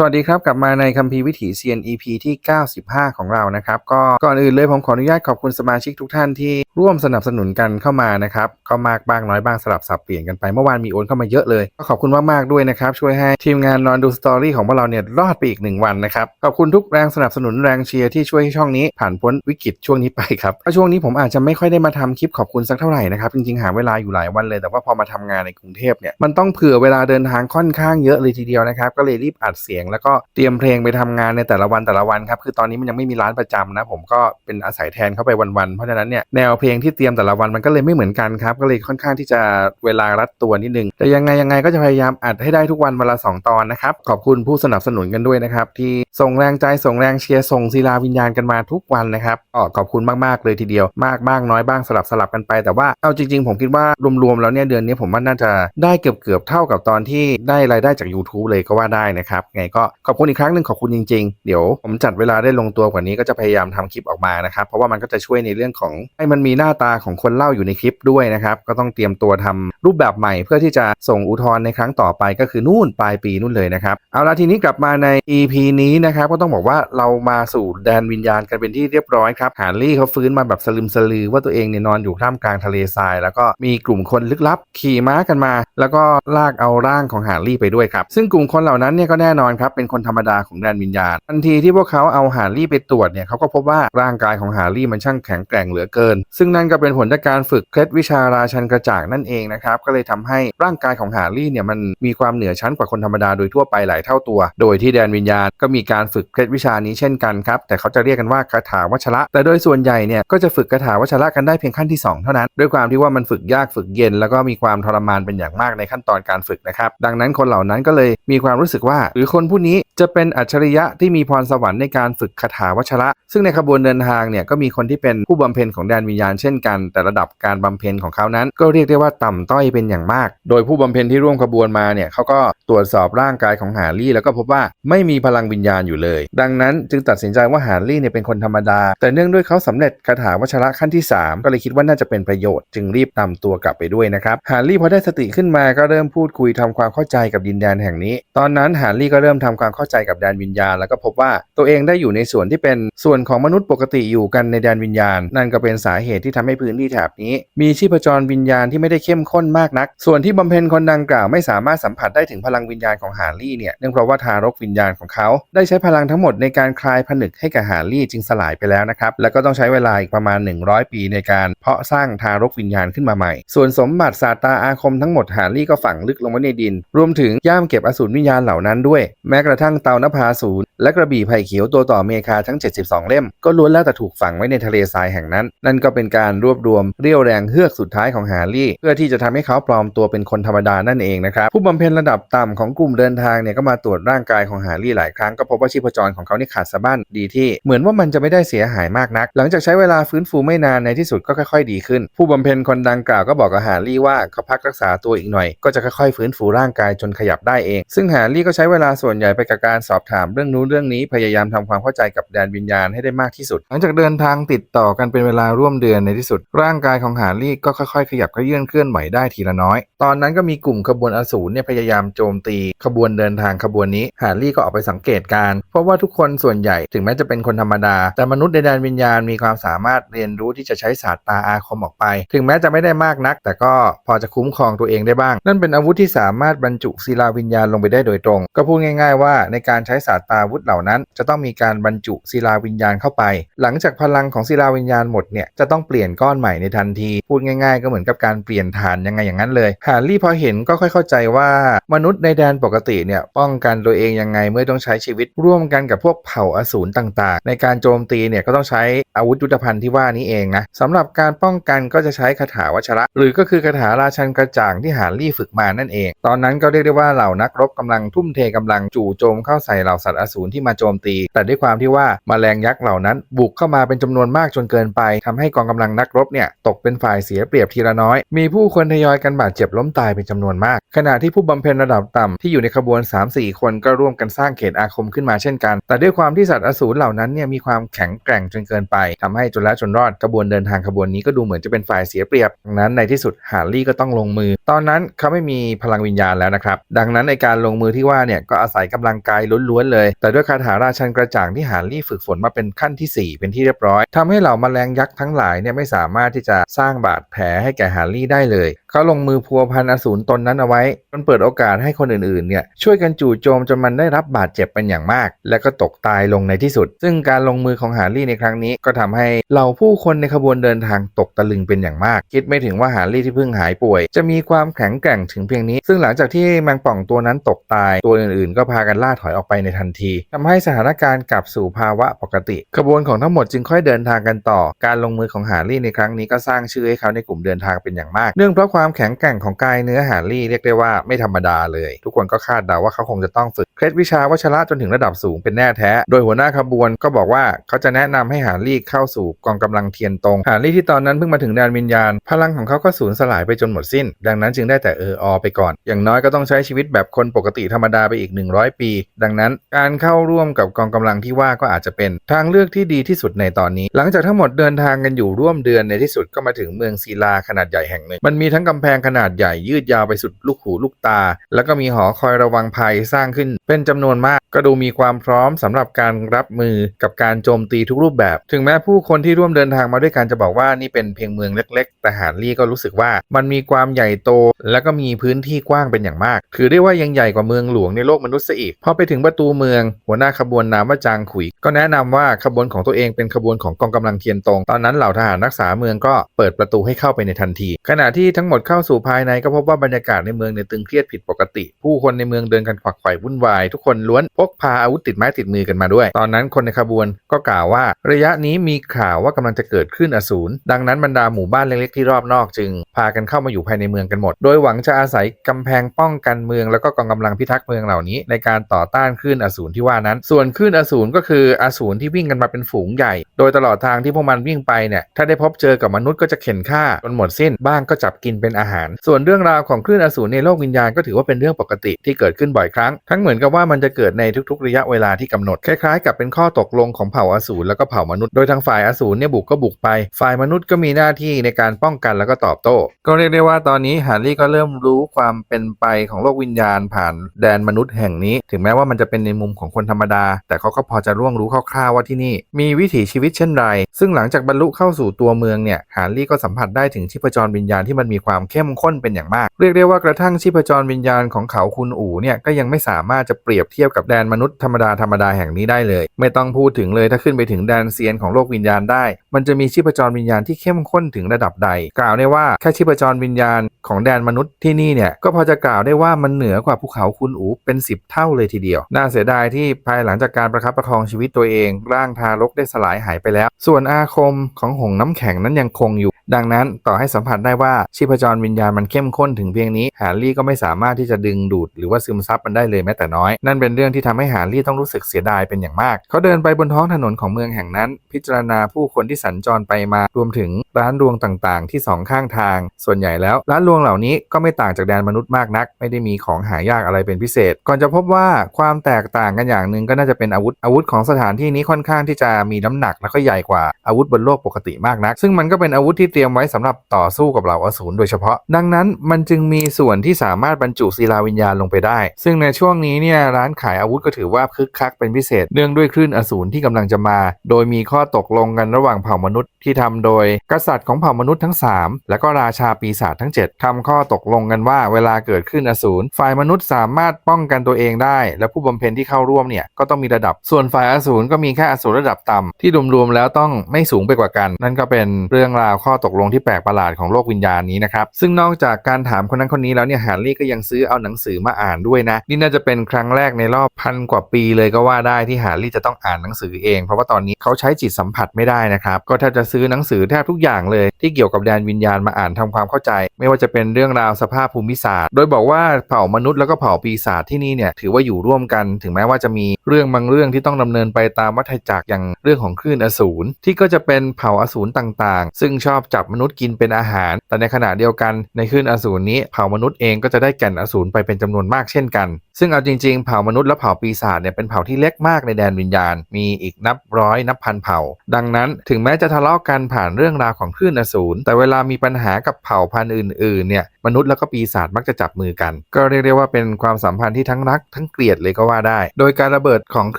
สวัสดีครับ กลับมาในคัมภีร์วิถี CNEP ที่ 95 ของเรานะครับ ก็ก่อนอื่นเลยผมขออนุญาตขอบคุณสมาชิกทุกท่านที่ร่วมสนับสนุนกันเข้ามานะครับก็มากบ้างน้อยบ้างสลับสับเปลี่ยนกันไปเมื่อวานมีโอนเข้ามาเยอะเลยก็ขอบคุณมากๆด้วยนะครับ ช่วยให้ทีมงานนอนดูสตอรี่ของพวกเราเนี่ยรอดไปอีกหนึ่งวันนะครับขอบคุณทุกแรงสนับสนุนแรงเชียร์ที่ช่วยให้ช่องนี้ผ่านพ้นวิกฤตช่วงนี้ไปครับช่วงนี้ผมอาจจะไม่ค่อยได้มาทำคลิปขอบคุณสักเท่าไหร่นะครับจริงๆหาเวลาอยู่หลายวันเลยแต่ว่าพอมาทำงานในกรุงเทพเนี่ยมันต้องเผื่อเวลาเดินทางค่อนข้างเยอะเลยทีเดียวนะครับก็เลยรีบอัดเสียงแล้วก็เตรียมเพลงไปทำงานในแต่ละวันแต่ละวันครับคือตอนนี้มันยังไม่มีร้านประจำนะ ผมก็เป็นอาศัยแทนเข้าไปวันๆเพราะฉะนั้นเนี่ยแนวเพลงที่เตรียมแต่ละวันมันก็เลยไม่เหมือนกันครับก็เลยค่อนข้างที่จะเวลารัดตัวนิดนึงแต่ยังไงยังไงก็จะพยายามอัดให้ได้ทุกวันเวละสองตอนนะครับขอบคุณผู้สนับสนุนกันด้วยนะครับที่ส่งแรงใจส่งแรงเชียร์ส่งศิลาวิญญาณกันมาทุกวันนะครับก็ขอบคุณมากๆเลยทีเดียวมากบ้างน้อยบ้างสลับสลับกันไป แต่ว่าเอาจริง ๆ ผมคิดว่ารวมๆแล้วเนี่ยเดือนนี้ผมว่าน่าจะได้เกือบเกือบๆเท่ากับตอนที่ได้รายได้จาก YouTube เลยก็ว่าได้นะครับไงก็ขอบคุณอีกครั้งหนึ่งขอบคุณจริง ๆ เดี๋ยวผมจัดเวลาได้ลงตัวกว่านี้ก็จะพยายามทำคลิปออกมานะครับ เพราะว่ามันก็จะช่วยในเรื่องของให้มันมีหน้าตาของคนเล่าอยู่ในคลิปด้วยนะครับ ก็ต้องเตรียมตัวทำรูปแบบใหม่ เพื่อที่จะส่งอุทธรณ์ในครั้งต่อไปก็คือนู่นปลายปีนู่นเลยนะครับ เอาละทีนี้กลับมาใน EP นี้นะครับก็ต้องบอกว่าเรามาสู่แดนวิญญาณกันเป็นที่เรียบร้อยครับฮาร์ลี่เขาฟื้นมาแบบสลึมสลือว่าตัวเองเนี่ยนอนอยู่ท่ามกลางทะเลทราย แล้วก็มีกลุ่มคนลึกลับขี่ม้ากันมา แล้วก็ลากเอาร่างของฮาร์ลี่ไปด้วยครับซึ่งกลุ่มคนเหล่านั้นเนี่ยก็แน่นอนครับเป็นคนธรรมดาของแดนวิญญาณ ทันทีที่พวกเขาเอาฮาร์ลี่ไปตรวจเนี่ยเขาก็พบว่าร่างกายของฮาร์ลี่มันช่างแข็งแกร่งเหลือเกิน ซึ่งนั่นก็เป็นผลจากการฝึกเคล็ดวิชาราชันกระจ่างนั่นเองนะครับก็เลยทำให้ร่างกายของฮาร์ลี่เนี่ยมันมีความเหนือชั้นกว่าคนธรรมดาโดยทั่วไปหลายเท่าตัว โดยที่แดนวิญญาณก็มีการฝึกเคล็ดวิชานี้เช่นกันครับแต่เขาจะเรียกกันว่าคาถาวัชระ แต่โดยส่วนใหญ่เนี่ยก็จะฝึกคาถาวัชระกันได้เพียงขั้นที่ 2 เท่านั้น ด้วยความที่ว่ามันฝึกยากฝึกเย็น แล้วก็มีความทรมานเป็นอย่างมากในขั้นตอนการฝึกนะครับดังนั้นคนเหล่านั้นก็เลยมีความรู้สึกว่าหรือคนผู้นี้จะเป็นอัจฉริยะที่มีพรสวรรค์ในการฝึกคาถาวัชระ ซึ่งในขบวนเดินทางเนี่ยก็มีคนที่เป็นผู้บำเพ็ญของแดนวิญญาณเช่นกัน แต่ระดับการบำเพ็ญของเขานั้น ก็เรียกได้ว่าต่ำต้อยเป็นอย่างมาก โดยผู้บำเพ็ญที่ร่วมขบวนมาเนี่ยเขาก็ตรวจสอบร่างกายของฮาร์ลี่ แล้วก็พบว่าไม่มีพลังวิญญาณอยู่เลย ดังนั้นจึงตัดสินใจว่าฮาร์ลี่เนี่ยเป็นคนธรรมดา แต่เนื่องด้วยเขาสำเร็จคาถาวัชระขั้นที่ 3 ก็เลยคิดว่าน่าจะเป็นประโยชน์จึงรีบนำตัวกลับไปด้วยนะครับฮาร์ลี่พอได้สติขึ้นมาก็เริ่มพูดคุยทำความเข้าใจกับดินแดนแห่งนี้ ตอนนั้นฮาร์ลี่ก็เริ่มทำความเข้าใจกับแดนวิญญาณ แล้วก็พบว่าตัวเองได้อยู่ในส่วนที่เป็นส่วนของมนุษย์ปกติอยู่กันในแดนวิญญาณ นั่นก็เป็นสาเหตุที่ทำให้พื้นที่แถบนี้ มีชีพจรวิญญาณที่ไม่ได้เข้มข้นมากนัก ส่วนที่บำเพ็ญคนดังกล่าวไม่สามารถสัมผัสได้ถึงพลังวิญญาณของฮาร์ลี่เนี่ยเนื่องเพราะว่าทารกวิญญาณของเขา ได้ใช้พลังทั้งหมดในการคลายผนึกให้กับฮาร์ลี่จึงสลายไปแล้วนะครับแล้วก็ต้องใช้เวลาอีกประมาณ 100 ปีในการเพาะสร้างทารกวิญญาณขึ้นมาใหม่ ส่วนสมบัติศาสตาอาคมทั้งหมดฮาร์ลี่ก็ฝังลึกลงไว้ในดิน รวมถึงย่ามเก็บอสูรวิญญาณเหล่านั้นด้วยแม้กระทั่งเตานภาสูร และกระบี่ไผ่เขียวตัวต่อเมคาทั้ง 72 เล่ม ก็ล้วนแล้วแต่ถูกฝังไว้ในทะเลทรายแห่งนั้น นั่นก็เป็นการรวบรวมเรี่ยวแรงเฮือกสุดท้ายของฮาร์ลี่ เพื่อที่จะทำให้เขาปลอมตัวเป็นคนธรรมดานั่นเองนะครับ ผู้บำเพ็ญระดับต่ำของกลุ่มเดินทางเนี่ยก็มาตรวจร่างกายของฮาร์ลี่หลายครั้งก็พบว่าชีพจรของเขานี่ขาดสะบั้นดีที่ เหมือนว่ามันจะไม่ได้เสียหายมากนัก หลังจากใช้เวลาฟื้นฟูไม่นานในที่สุดก็ค่อยๆ ดีขึ้น ผู้บำเพ็ญคนดังกล่าวก็บอกกับฮาร์ลี่ว่าเขาพักรักษาตัวอีกหน่อย ก็จะค่อยๆฟื้นฟูร่างกายจนขยับได้เอง ซึ่งฮาร์ลี่ก็ใช้เวลาส่วนใหญ่ไปกับการสอบถามเรื่องนู้นเรื่องนี้พยายามทำความเข้าใจกับแดนวิญญาณให้ได้มากที่สุด หลังจากเดินทางติดต่อกันเป็นเวลาร่วมเดือนในที่สุด ร่างกายของฮาร์ลี่ก็ค่อยๆ ขยับขยื่นเคลื่อนไหวได้ทีละน้อย ตอนนั้นก็มีกลุ่มขบวนอสูรเนี่ยพยายามโจมตี ขบวนเดินทางขบวนนี้ฮาร์ลี่ก็ออกไปสังเกตการเพราะว่าทุกคนส่วนใหญ่ถึงแม้จะเป็นคนธรรมดา แต่มนุษย์ในแดนวิญญาณมีความสามารถเรียนรู้ที่จะใช้ศาสตราอาคมออกไป ถึงแม้จะไม่ได้มากนัก แต่ก็พอจะคุ้มครองตัวเองได้บ้าง นั่นเป็นอาวุธที่สามารถบรรจุศิลาวิญญาณลงไปได้โดยตรง ก็พูดง่าย ๆว่าในการใช้ศาสตราอาวุธเหล่านั้น จะต้องมีการบรรจุศิลาวิญญาณเข้าไป หลังจากพลังของศิลาวิญญาณหมดเนี่ยจะต้องเปลี่ยนก้อนใหม่ในทันที พูดง่ายๆ ก็เหมือนกับการเปลี่ยนฐานยังไงอย่างนั้นเลยฮาร์รี่พอเห็นก็ค่อยเข้าใจว่า มนุษย์ในแดนปกติเนี่ยป้องกันตัวเองยังไงเมื่อต้องใช้ชีวิตร่วมกันกับพวกเผ่าอสูรต่าง ๆ ในการโจมตีเนี่ยก็ต้องใช้อาวุธยุทธภัณฑ์ที่ว่านี้เองนะสำหรับการป้องกันก็จะใช้คาถาวัชระ หรือก็คือคาถาราชันกระจ่างที่ฮาร์รี่ฝึกมานั่นเอง ตอนนั้นก็เรียกได้ว่าเหล่านักรบกำลังทุ่มเทกำลังจู่โจมเข้าใส่เหล่าสัตว์อสูรที่มาโจมตี แต่ด้วยความที่ว่าแมลงยักษ์เหล่านั้น บุกเข้ามาเป็นจำนวนมากจนเกินไปทำให้กองกำลังนักรบเนี่ยตกเป็นฝ่ายเสียเปรียบทีละน้อย มีผู้คนทยอยกันบาดเจ็บล้มตายเป็นจำนวนมาก ขณะที่ผู้บำเพ็ญระดับต่ำที่อยู่ในขบวน 3-4 คนก็ร่วมกันสร้างเขตอาคมขึ้นมาเช่นกัน แต่ด้วยความที่สัตว์อสูรเหล่านั้นเนี่ยมีความแข็งแกร่งจนเกินไปทำให้จนล้วจนรอดกระบวนเดินทางขบวนนี้ก็ดูเหมือนจะเป็นฝ่ายเสียเปรียบดังนั้นในที่สุดฮาร์ลี่ก็ต้องลงมือ ตอนนั้นเขาไม่มีพลังวิญญาณแล้วนะครับดังนั้นในการลงมือที่ว่าเนี่ยก็อาศัยกำลังกายล้วนๆเลย แต่ด้วยคาถาราชันกระจ่างที่ฮาร์ลี่ฝึกฝนมาเป็นขั้นที่ 4 เป็นที่เรียบร้อยทำให้เหล่าแมลงยักษ์ทั้งหลายเนี่ยไม่สามารถที่จะสร้างบาดแผลให้แก่ฮาร์ลี่ได้เลยเขาลงมือพัวพันอสูรตนนั้นเอาไว้มันเปิดโอกาสให้คนอื่นๆเนี่ยช่วยกันจู่โจมจนมันได้รับบาดเจ็บเป็นอย่างมาก และก็ตกตายลงในที่สุด ซึ่งการลงมือของฮาร์รี่ในครั้งนี้ ก็ทำให้เหล่าผู้คนในขบวนเดินทางตกตะลึงเป็นอย่างมาก คิดไม่ถึงว่าฮาร์รี่ที่เพิ่งหายป่วย จะมีความแข็งแกร่งถึงเพียงนี้ ซึ่งหลังจากที่แมงป่องตัวนั้นตกตาย ตัวอื่นๆ ก็พากันล่าถอยออกไปในทันทีทำให้สถานการณ์กลับสู่ภาวะปกติ ขบวนของทั้งหมดจึงค่อยเดินทางกันต่อ การลงมือของฮาร์รี่ในครั้งนี้ก็สร้างชื่อให้เขาในกลุ่มเดินทางเป็นอย่างมาก เนื่องเพราะความแข็งแกร่งของกายเนื้อฮาร์รี่เรียกได้ว่าไม่ธรรมดาเลย ทุกคนก็คาดเดาว่าเขาคงจะต้องฝึกเคล็ดวิชาวัชระจนถึงระดับสูงเป็นแน่แท้ โดยหัวหน้าขบวนก็บอกว่าเขาจะแนะนำให้ฮาร์รี่เข้าสู่กองกำลังเทียนตรงฮาร์รี่ที่ตอนนั้นเพิ่งมาถึงแดนวิญญาณ พลังของเขาก็สูญสลายไปจนหมดสิ้น ดังนั้นจึงได้แต่เอออไปก่อน อย่างน้อยก็ต้องใช้ชีวิตแบบคนปกติธรรมดาไปอีก 100 ปี ดังนั้นการเข้าร่วมกับกองกำลังที่ว่าก็อาจจะเป็นทางเลือกที่ดีที่สุดในตอนนี้ หลังจากทั้งหมดเดินทางกันอยู่ร่วมเดือนในที่สุดก็มาถึงเมืองศิลาขนาดใหญ่แห่งหนึ่งมันมีทั้งกำแพงขนาดใหญ่ยืดยาวไปสุดลูกหูลูกตา แล้วก็มีหอคอยระวังภัยสร้างขึ้นเป็นจำนวนมาก ก็ดูมีความพร้อมสำหรับการรับมือกับการโจมตีทุกรูปแบบ ถึงแม้ผู้คนที่ร่วมเดินทางมาด้วยกันจะบอกว่านี่เป็นเพียงเมืองเล็ก ๆ แต่หานลี่ก็รู้สึกว่ามันมีความใหญ่โต และก็มีพื้นที่กว้างเป็นอย่างมาก ถือได้ว่ายังใหญ่กว่าเมืองหลวงในโลกมนุษย์ซะอีกพอไปถึงประตูเมือง หัวหน้าขบวนนามว่าจางขุย ก็แนะนำว่าขบวนของตัวเองเป็นขบวนของกองกำลังเทียนตรง ตอนนั้นเหล่าทหารรักษาเมืองก็เปิดประตูให้เข้าไปในทันที ขณะที่ทั้งหมดเข้าสู่ภายในก็พบว่าบรรยากาศในเมืองเนี่ยตึงเครียดผิดปกติ ผู้คนในเมืองเดินกันขวักไขว่วุ่นวาย ทุกคนล้วนพกพาอาวุธติดไม้ติดมือกันมาด้วย ตอนนั้นคนในขบวนก็กล่าวว่า ระยะนี้มีข่าวว่ากำลังจะเกิดขึ้นอสูรดังนั้นบรรดาหมู่บ้านเล็กๆที่รอบนอกจึง พากันเข้ามาอยู่ภายในเมืองกันหมด โดยหวังจะอาศัยกำแพงป้องกันเมือง แล้วก็กองกำลังพิทักษ์เมืองเหล่านี้ ในการต่อต้านคลื่นอสูรที่ว่านั้น ส่วนคลื่นอสูรก็คืออสูรที่วิ่งกันมาเป็นฝูงใหญ่ โดยตลอดทางที่พวกมันวิ่งไปเนี่ยถ้าได้พบเจอกับมนุษย์ก็จะเข็นฆ่าจนหมดสิ้นบ้างก็จับกินเป็นอาหาร ส่วนเรื่องราวของคลื่นอสูรในโลกวิญญาณก็ถือว่าเป็นเรื่องปกติที่เกิดขึ้นบ่อยครั้ง ทั้งเหมือนกับว่ามันจะเกิดในทุกๆ ระยะเวลาที่กำหนด คล้ายๆ กับเป็นข้อตกลงของเผ่าอสูรแล้วก็เผ่ามนุษย์ โดยทางฝ่ายอสูรเนี่ยบุกก็บุกไป ฝ่ายมนุษย์ก็มีหน้าที่ในการป้องกันแล้วก็ตอบโต้ ก็เรียกได้ว่าตอนนี้ฮาร์รี่ก็เริ่มรู้ความเป็นไปของโลกวิญญาณผ่านแดนมนุษย์แห่งนี้ ถึงแม้ว่ามันจะเป็นในมุมของคนธรรมดา แต่เขาก็พอจะร่วงรู้คร่าวๆว่าที่นี่ มีวิถีชีวิตเช่นไร ซึ่งหลังจากบรรลุเข้าสู่ตัวเมืองเนี่ยฮาร์รี่ก็สัมผัสได้ถึงชีพจรวิญญาณที่มันมีความเข้มข้นเป็นอย่างมาก เรียกได้ว่ากระทั่งชีพจรวิญญาณของเขาคุณอู๋เนี่ยก็ยังไม่สามารถจะเปรียบเทียบกับแดนมนุษย์ธรรมดาธรรมดาแห่งนี้ได้เลย ไม่ต้องพูดถึงเลยถ้าขึ้นไปถึงแดนเซียนของโลกวิญญาณได้ มันจะมีชีพจรวิญญาณที่เข้มข้นถึงระดับใด กล่าวได้ว่าแค่ชีพจรวิญญาณของแดนมนุษย์ที่นี่เนี่ยก็พอจะกล่าวได้ว่ามันเหนือกว่าภูเขาคุณอูเป็น 10 เท่าเลยทีเดียว น่าเสียดายที่ภายหลังจากการประคับประคองชีวิตตัวเอง ร่างทารกได้สลายหายไปแล้ว ส่วนอาคมของหงน้ำแข็งนั้นยังคงอยู่ ดังนั้นต่อให้สัมผัสได้ว่าชีพจรวิญญาณมันเข้มข้นถึงเพียงนี้แฮร์รี่ก็ไม่สามารถที่จะดึงดูดหรือว่าซึมซับมันได้เลยแม้แต่น้อย นั่นเป็นเรื่องที่ทำให้แฮร์รี่ต้องรู้สึกเสียดายเป็นอย่างมาก เขาเดินไปบนท้องถนนของเมืองแห่งนั้น พิจารณาผู้คนที่สัญจรไปมารวมถึงร้านรวงต่างๆ ที่สองข้างทาง ส่วนใหญ่แล้วร้านรวงเหล่านี้ก็ไม่ต่างจากแดนมนุษย์มากนัก ไม่ได้มีของหายากอะไรเป็นพิเศษ ก่อนจะพบว่าความแตกต่างกันอย่างหนึ่งก็น่าจะเป็นอาวุธอาวุธของสถานที่นี้ค่อนข้างที่จะมีน้ำหนักแล้วก็ใหญ่กว่าอาวุธบนโลกปกติมากนัก ซึ่งมันก็เป็นอาวุธที่เตรียมไว้สำหรับต่อสู้กับเหล่าอสูรโดยเฉพาะ ดังนั้นมันจึงมีส่วนที่สามารถบรรจุศิลาวิญญาณลงไปได้ ซึ่งในช่วงนี้เนี่ยร้านขายอาวุธก็ถือว่าคึกคักเป็นพิเศษเนื่องด้วยคลื่นอสูรที่กำลังจะมา โดยมีข้อตกลงกันระหว่างเผ่ามนุษย์ที่ทำโดย กษัตริย์ของเผ่ามนุษย์ทั้ง 3 และก็ราชาปีศาจทั้ง 7ทำข้อตกลงกันว่าเวลาเกิดขึ้นอสูรฝ่ายมนุษย์สามารถป้องกันตัวเองได้ และผู้บำเพ็ญที่เข้าร่วมเนี่ยก็ต้องมีระดับ ส่วนฝ่ายอสูรก็มีแค่อสูรระดับต่ำที่รวมๆแล้วต้องไม่สูงไปกว่ากัน นั่นก็เป็นเรื่องราวข้อตกลงที่แปลกประหลาดของโลกวิญญาณนี้นะครับซึ่งนอกจากการถามคนนั้นคนนี้แล้วเนี่ยฮาร์รี่ก็ยังซื้อเอาหนังสือมาอ่านด้วยนะ นี่น่าจะเป็นครั้งแรกในรอบพันกว่าปีเลยก็ว่าได้ที่ฮาร์รี่จะต้องอ่านหนังสือเอง เพราะว่าตอนนี้เขาใช้จิตสัมผัสไม่ได้นะครับ ก็แทบจะซื้อหนังสือแทบทุกอย่างเลย ที่เกี่ยวกับแดนวิญญาณมาอ่านทำความเข้าใจ ไม่ว่าจะเป็นเรื่องราวสภาพภูมิศาสตร์ โดยบอกว่าเผ่ามนุษย์แล้วก็เผ่าปีศาจที่นี่เนี่ยถือว่าอยู่ร่วมกัน ถึงแม้ว่าจะมีเรื่องบางเรื่องที่ต้องดำเนินไปตามวัฏจักรอย่างเรื่องของคลื่นอสูรที่ก็จะเป็นเผ่าอสูรต่างๆ ซึ่งชอบจับมนุษย์กินเป็นอาหาร แต่ในขณะเดียวยวกันในคลื่นอสูรนี้เผ่ามนุษย์เองก็จะได้แก่นอสูรไปเป็นจำนวนมากเช่นกัน ซึ่งเอาจริงๆเผ่ามนุษย์และเผ่าปีศาจเนี่ยเป็นเผ่าที่เล็กมากในแดนวิญญาณ มีอีกนับร้อยนับพันเผ่า ดังนั้นถึงแม้จะทะเลาะกันผ่านเรื่องราวของคลื่นอสูรแต่เวลามีปัญหากับเผ่าพันธุ์อื่นๆเนี่ย มนุษย์แล้วก็ปีศาจมักจะจับมือกัน ก็เรียกได้ว่าเป็นความสัมพันธ์ที่ทั้งรักทั้งเกลียดเลยก็ว่าได้ โดยการระเบิดของค